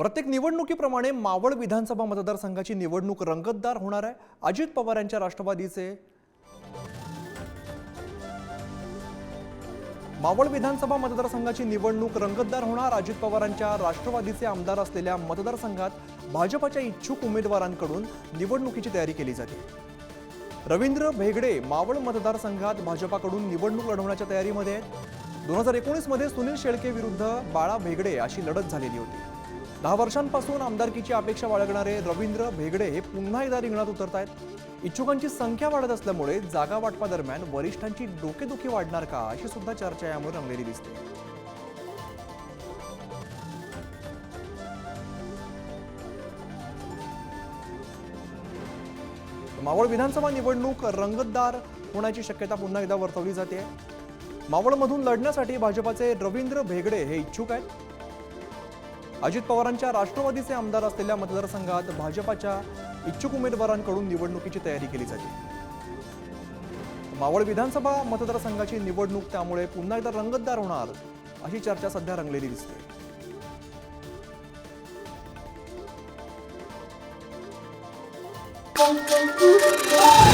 प्रत्येक निवडणुकीप्रमाणे मावळ विधानसभा मतदारसंघाची निवडणूक रंगतदार होणार आहे. अजित पवार यांच्या राष्ट्रवादीचे मावळ विधानसभा मतदारसंघाची निवडणूक रंगतदार होणार. अजित पवारांच्या राष्ट्रवादीचे आमदार असलेल्या मतदारसंघात भाजपाच्या इच्छुक उमेदवारांकडून निवडणुकीची तयारी केली जाते. रवींद्र भेगडे मावळ मतदारसंघात भाजपाकडून निवडणूक लढवण्याच्या तयारीमध्ये आहेत. दोन हजार एकोणीसमध्ये सुनील शेळके विरुद्ध बाळा भेगडे अशी लढत झालेली होती. दहा वर्षांपासून आमदारकीची अपेक्षा बाळगणारे रवींद्र भेगडे हे पुन्हा एकदा रिंगणात उतरत आहेत इच्छुकांची संख्या वाढत असल्यामुळे जागा वाटपादरम्यान वरिष्ठांची डोकेदुखी वाढणार का अशी सुद्धा चर्चा यामुळे रंगलेली दिसते. मावळ विधानसभा निवडणूक रंगतदार होण्याची शक्यता पुन्हा एकदा वर्तवली जाते. मावळमधून लढण्यासाठी भाजपाचे रवींद्र भेगडे हे इच्छुक आहेत. अजित पवारांच्या राष्ट्रवादीचे आमदार असलेल्या मतदारसंघात भाजपाच्या इच्छुक उमेदवारांकडून निवडणुकीची तयारी केली जाते मावळ विधानसभा मतदारसंघाची निवडणूक त्यामुळे पुन्हा एकदा रंगतदार होणार अशी चर्चा सध्या रंगलेली दिसते Thank you.